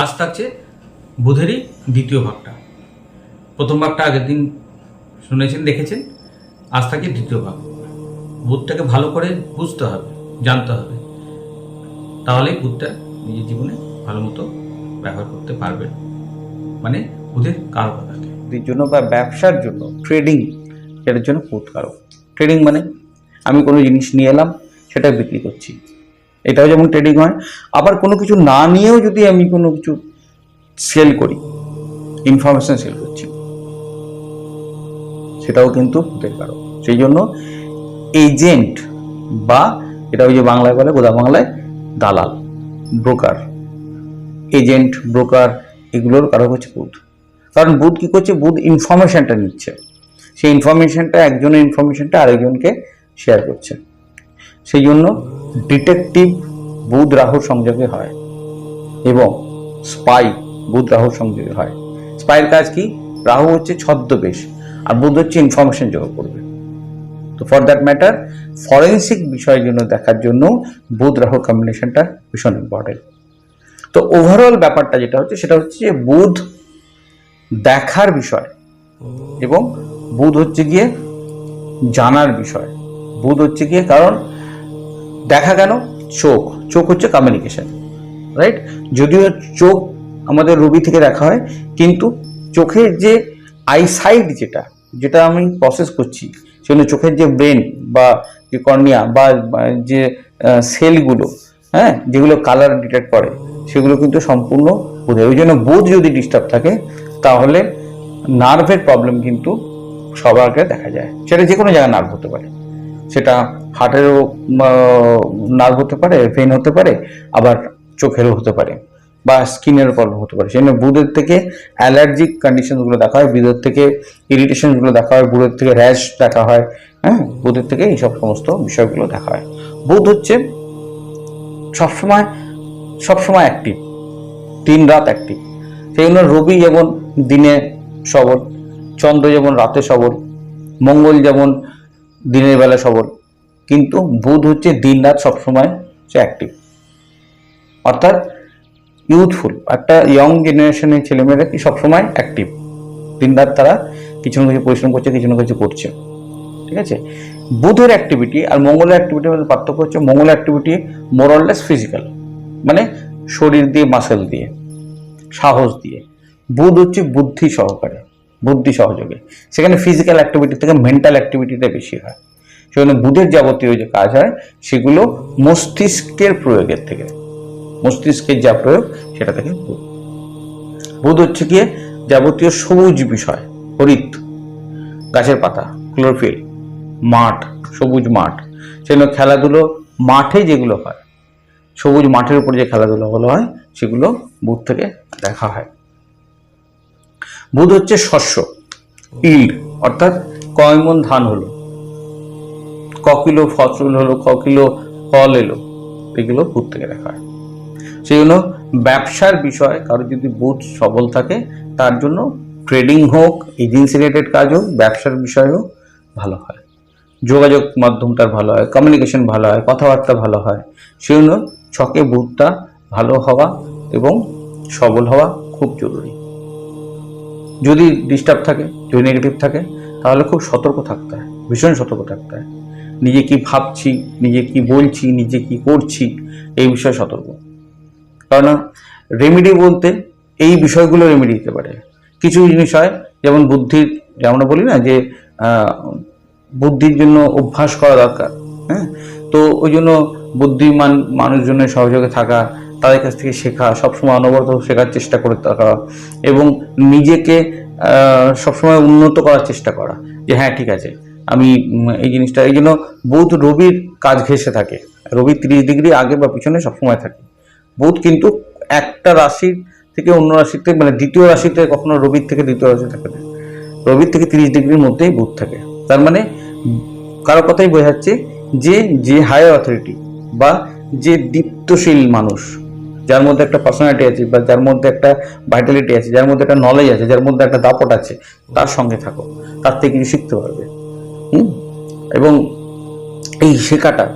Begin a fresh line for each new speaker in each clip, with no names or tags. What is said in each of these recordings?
আজ থাকছে বুধেরই দ্বিতীয় ভাগটা। প্রথম ভাগটা আগের দিন শুনেছেন, দেখেছেন? আজ থাকে দ্বিতীয় ভাগ। বুধটাকে ভালো করে বুঝতে হবে, জানতে হবে। তাহলেই বুধটা নিজের জীবনে ভালো মতো ব্যবহার করতে পারবেন মানে বুধের কারও কথাকে
এর জন্য বা ব্যবসার জন্য ট্রেডিং সেটার জন্য ক্ষতিকারক ট্রেডিং মানে আমি কোনো জিনিস নিয়ে এলাম, সেটা বিক্রি করছি। এটাও যেমন ট্রেডিং হয়, আবার কোনো কিছু না নিয়েও যদি আমি কোনো কিছু সেল করি ইনফরমেশন সেল করছি, সেটাও কিন্তু হতে পারো। সেই জন্য এজেন্ট বা এটা ওই যে বাংলায় বলে গোদা বাংলায় দালাল ব্রোকার এজেন্ট ব্রোকার এগুলোর কারক হচ্ছে বুধ। কারণ বুধ কি করছে? বুধ ইনফরমেশনটা নিচ্ছে। সেই ইনফরমেশনটা একজনের ইনফরমেশনটা আরেকজনকে শেয়ার করছে। সেই জন্য ডিটেকটিভ বুধ রাহুর সংযোগে হয় এবং স্পাই বুধ রাহুর সংযোগে হয়। স্পাইয়ের কাজ কি? রাহু হচ্ছে ছদ্মবেশ আর বুধ হচ্ছে ইনফরমেশন জোগাড় করবে। তো ফর দ্যাট ম্যাটার ফরেন্সিক বিষয়ের জন্য দেখার জন্য বুধ রাহুর কম্বিনেশনটা ভীষণ ইম্পর্টেন্ট তো ওভারঅল ব্যাপারটা যেটা হচ্ছে, সেটা হচ্ছে যে বুধ দেখার বিষয় এবং বুধ হচ্ছে গিয়ে জানার বিষয়। বুধ হচ্ছে গিয়ে কারণ দেখা কেন? চোখ। চোখ হচ্ছে কমিউনিকেশন রাইট যদিও চোখ আমাদের রবি থেকে দেখা হয়, কিন্তু চোখের যে আইসাইট যেটা যেটা আমি প্রসেস করছি সেগুলো চোখের যে ব্রেন বা যে কর্নিয়া বা যে সেলগুলো হ্যাঁ যেগুলো কালার ডিটেক্ট করে, সেগুলো কিন্তু সম্পূর্ণ বুধের ওই জন্য বোধ যদি ডিস্টার্ব থাকে, তাহলে নার্ভের প্রবলেম কিন্তু সবার দেখা যায়। সেটা যে কোনো জায়গায় নার্ভ হতে পারে। সেটা হার্টেরও নার্ভ হতে পারে ভেন হতে পারে, আবার চোখেরও হতে পারে বা স্কিনের প্রবলেম হতে পারে। সেই বুধের থেকে অ্যালার্জিক কন্ডিশনগুলো দেখা হয়, বুধের থেকে ইরিটেশনগুলো দেখা হয়, বুধের থেকে র্যাশ দেখা হয় হ্যাঁ বুধের থেকে এইসব সমস্ত বিষয়গুলো দেখা হয়। বুধ হচ্ছে সবসময় সবসময় অ্যাক্টিভ দিন রাত অ্যাক্টিভ সেই জন্য রবি যেমন দিনে সবল, চন্দ্র যেমন রাতে সবল, মঙ্গল যেমন দিনের বেলা সবল। কিন্তু বুধ হচ্ছে দিন রাত সবসময় সে অ্যাক্টিভ অর্থাৎ ইউথফুল একটা ইয়ং জেনারেশনের ছেলেমেয়েরা কি সবসময় অ্যাক্টিভ দিন রাত তারা কিছু না কিছু পরিশ্রম করছে, কিছু না কিছু করছে। ঠিক আছে? বুধের অ্যাক্টিভিটি আর মঙ্গলের অ্যাক্টিভিটির মধ্যে পার্থক্য হচ্ছে মঙ্গলের অ্যাক্টিভিটি মোরললেস ফিজিক্যাল মানে শরীর দিয়ে মাসেল দিয়ে, সাহস দিয়ে। বুধ হচ্ছে বুদ্ধি সহকারে। বুদ্ধি সহযোগে। সেখানে ফিজিক্যাল অ্যাক্টিভিটি থেকে মেন্টাল অ্যাক্টিভিটিটা বেশি হয়। সেখানে বুধের যাবতীয় যে কাজ হয়, সেগুলো মস্তিষ্কের প্রয়োগের থেকে, মস্তিষ্কের যা প্রয়োগ, সেটা থেকে বুধ বুধ হচ্ছে গিয়ে যাবতীয় সবুজ বিষয়, হরিত, গাছের পাতা ক্লোরোফিল মাঠ, সবুজ মাঠ। সেগুলো খেলাধুলো মাঠে যেগুলো হয়, সবুজ মাঠের উপর যে খেলাধুলো বলা হয়, সেগুলো বুধ থেকে দেখা হয়। বুধ হচ্ছে শস্য। ইল্ড অর্থাৎ কয় মন ধান হলো। ক কিলো ফসল হলো ক কিলো ফল এলো। এগুলো বুধ থেকে দেখা হয়। সেই জন্য ব্যবসার বিষয় কারও যদি বুধ সবল থাকে, তার জন্য ট্রেডিং হোক এজেন্সি রিলেটেড কাজ হোক, ব্যবসার বিষয় হোক, ভালো হয়। যোগাযোগ মাধ্যমটার ভালো হয় কমিউনিকেশন ভালো হয়, কথাবার্তা ভালো হয়। সেই জন্য ছকে বুধটা ভালো হওয়া এবং সবল হওয়া খুব জরুরি। যদি ডিস্টার্ব থাকে, যদি নেগেটিভ থাকে, তাহলে খুব সতর্ক থাকতে হয়, ভীষণ সতর্ক থাকতে হয়। নিজে কি ভাবছি, নিজে কি বলছি, নিজে কি করছি, এই বিষয়ে সতর্ক। কারণ রেমেডি বলতে এই বিষয়গুলো রেমেডি দিতে পারে। কিছু জিনিস হয়, যেমন বুদ্ধির যে আমরা বলি না যে বুদ্ধির জন্য অভ্যাস করা দরকার হ্যাঁ? তো ওই জন্য বুদ্ধিমান মানুষজনের সহযোগে থাকা তাদের কাছ থেকে শেখা, সবসময় অনবরত শেখার চেষ্টা করে থাকা এবং নিজেকে সবসময় উন্নত করার চেষ্টা করা যে হ্যাঁ ঠিক আছে, আমি এই জিনিসটা, এই জন্য বুধ রবির কাজ ঘেসে থাকে। রবি তিরিশ ডিগ্রি আগে বা পিছনে সবসময় থাকে। বুধ কিন্তু একটা রাশির থেকে অন্য রাশিতে মানে দ্বিতীয় রাশিতে কখনো রবির থেকে দ্বিতীয় রাশি থাকে না। রবির থেকে তিরিশ ডিগ্রির মধ্যেই বুধ থাকে। তার মানে কারও কথাই বোঝাচ্ছে যে যে হায়ার অথরিটি বা যে দীপ্তশীল মানুষ যার মধ্যে একটা পার্সোনালিটি আছে বা যার মধ্যে একটা ভাইটালিটি আছে, যার মধ্যে একটা নলেজ আছে, যার মধ্যে একটা দাপট আছে, তার সঙ্গে থাকো। তার থেকে কিছু শিখতে পারবে। হুম? এবং এই শেখাটা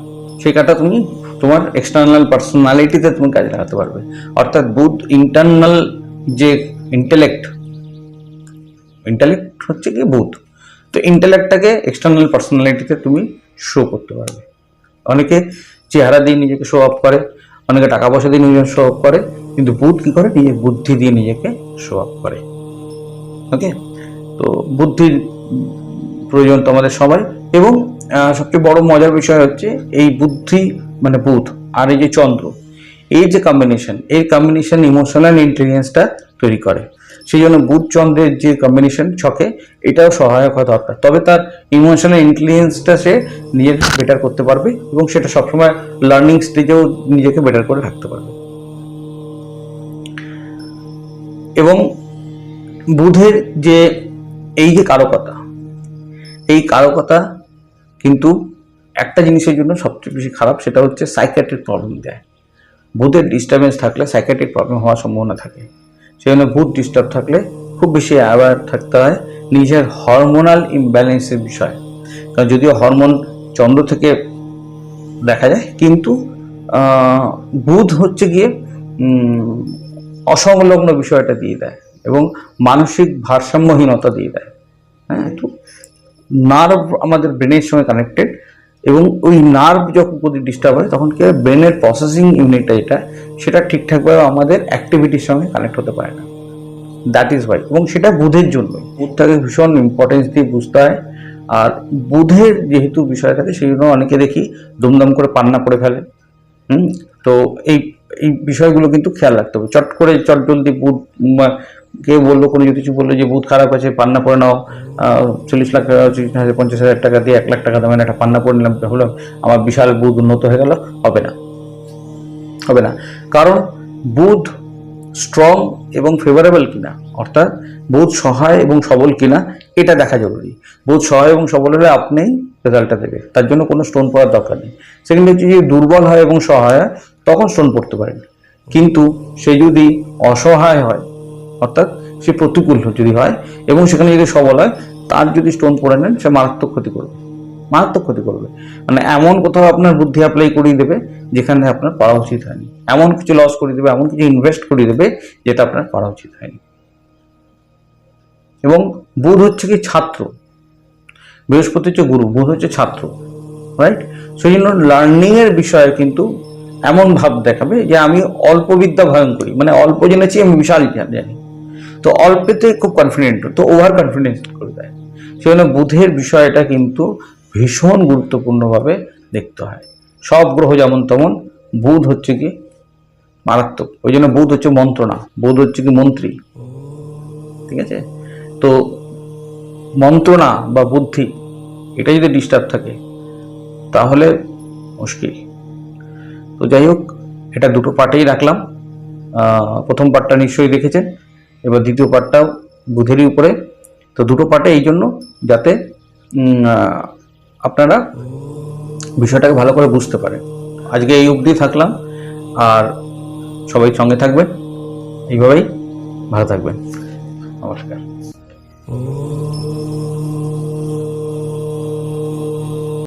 শেখাটা তুমি তোমার এক্সটার্নাল পার্সোনালিটিতে তুমি কাজে লাগাতে পারবে। অর্থাৎ বুধ ইন্টারনাল যে ইন্টেলেক্ট ইন্টেলেক্ট হচ্ছে কি বুধ তো ইন্টেলেক্টটাকে এক্সটার্নাল পার্সোনালিটিতে তুমি শো করতে পারবে। অনেকে চেহারা দিয়ে নিজেকে শো অফ করে অনেকে টাকা পয়সা দিয়ে নিজের শো করে, কিন্তু বুধ কি করে? নিজের বুদ্ধি দিয়ে নিজেকে শো অফ করে। ওকে তো বুদ্ধির প্রয়োজন তোমাদের সবাই। এবং সবচেয়ে বড় মজার বিষয় হচ্ছে এই বুদ্ধি মানে বুধ আর এই যে চন্দ্র, এই যে কম্বিনেশন এই কম্বিনেশন ইমোশনাল ইন্টেলিজেন্সটা তৈরি করে। সেই জন্য বুধ চন্দ্রের যে কম্বিনেশন ছকে, এটাও সহায়ক হওয়া দরকার। তবে তার ইমোশনাল ইন্টেলিজেন্সটা সে নিজেকে বেটার করতে পারবে এবং সেটা সবসময় লার্নিং স্টেজেও নিজেকে বেটার করে রাখতে পারবে। এবং বুধের যে, এই যে কারকতা, এই কারকতা কিন্তু একটা জিনিসের জন্য সবচেয়ে বেশি খারাপ, সেটা হচ্ছে সাইকেট্রিক প্রবলেম দেয়। বুধের ডিস্টারবেন্স থাকলে সাইকাট্রিক প্রবলেম হওয়ার সম্ভাবনা থাকে। সেই জন্য বুধ ডিস্টার্ব থাকলে খুব বেশি অ্যাওয়ার থাকতে হয় নিজের হরমোনাল ইমব্যালেন্সের বিষয়। কারণ যদিও হরমোন চন্দ্র থেকে দেখা যায়, কিন্তু বুধ হচ্ছে গিয়ে অসংলগ্ন বিষয়টা দিয়ে দেয় এবং মানসিক ভারসাম্যহীনতা দিয়ে দেয়। হ্যাঁ তো নার্ভ আমাদের ব্রেনের সঙ্গে কানেক্টেড এবং ওই নার্ভ যখন যদি ডিস্টার্ব হয়, তখন কি ব্রেনের প্রসেসিং ইউনিটটা যেটা, সেটা ঠিকঠাকভাবে আমাদের অ্যাক্টিভিটির সঙ্গে কানেক্ট হতে পারে না। দ্যাট ইজ ওয়াই এবং সেটা বুধের জন্য। বুধটাকে ভীষণ ইম্পর্টেন্স দিয়ে বুঝতে হয়। আর বুধের যেহেতু বিষয় থাকে সেই জন্য অনেকে দেখি দুমদম করে পান্না করে ফেলে। হুম? তো এই এই বিষয়গুলো কিন্তু খেয়াল রাখতে হবে। চট করে চট জলদি বুধ উম, কে বলল কোনো কিছু বলল যে বুধ খারাপ আছে পান্না করে নাও। চল্লিশ লাখ চল্লিশ হাজার পঞ্চাশ হাজার টাকা দিয়ে এক লাখ টাকা দামের একটা পান্না করে নিলাম হলো আমার বিশাল বুধ উন্নত হয়ে গেল হবে না। হবে না। কারণ বুধ স্ট্রং এবং ফেভারেবল কিনা অর্থাৎ বুধ সহায় এবং সবল কিনা এটা দেখা জরুরি। বুধ সহায় এবং সবল হলে আপনিই রেজাল্টটা দেবে তার জন্য কোনো স্টোন পড়ার দরকার নেই। সেকেন্ড হচ্ছে যে দুর্বল হয় এবং সহায় হয়, তখন স্টোন পড়তে পারেন কিন্তু সে যদি অসহায় হয়, অর্থাৎ সে প্রতিকূল যদি হয় এবং সেখানে যদি সবল হয়, তার যদি স্টোন পড়ে নেন, সে মারাত্মক ক্ষতি করবে। মারাত্মক ক্ষতি করবে। মানে এমন কোথাও আপনার বুদ্ধি অ্যাপ্লাই করিয়ে দেবে যেখানে আপনার পারা উচিত হয়নি। এমন কিছু লস করে দেবে, এমন কিছু ইনভেস্ট করিয়ে দেবে যেটা আপনার করা উচিত হয়নি। এবং বুধ হচ্ছে কি ছাত্র। বৃহস্পতি হচ্ছে গুরু, বুধ হচ্ছে ছাত্র রাইট সেই জন্য লার্নিংয়ের বিষয়ে কিন্তু এমন ভাব দেখাবে যে আমি অল্প বিদ্যা ভয়ঙ্করী মানে অল্প জেনেছি আমি বিশাল জানি। তো অল্পেতে খুব কনফিডেন্ট তো ওভার কনফিডেন্স করে দেয়। সেই জন্য বুধের বিষয়টা কিন্তু ভীষণ গুরুত্বপূর্ণভাবে দেখতে হয়। সব গ্রহ যেমন তেমন, বুধ হচ্ছে কি মারাত্মক। ওই জন্য বুধ হচ্ছে মন্ত্রণা বুধ হচ্ছে কি মন্ত্রী। ঠিক আছে? তো মন্ত্রণা বা বুদ্ধি, এটা যদি ডিস্টার্ব থাকে, তাহলে মুশকিল। তো যাই হোক, এটা দুটো পার্টেই রাখলাম। প্রথম পার্টটা নিশ্চয়ই দেখেছেন, এবার দ্বিতীয় পার্টটাও বুধেরই উপরে। তো দুটো পার্টে এই জন্য যাতে আপনারা বিষয়টাকে ভালো করে বুঝতে পারেন। আজকে এই অবধি থাকলাম, আর সবাই সঙ্গে থাকবেন। এইভাবেই ভালো থাকবেন। নমস্কার।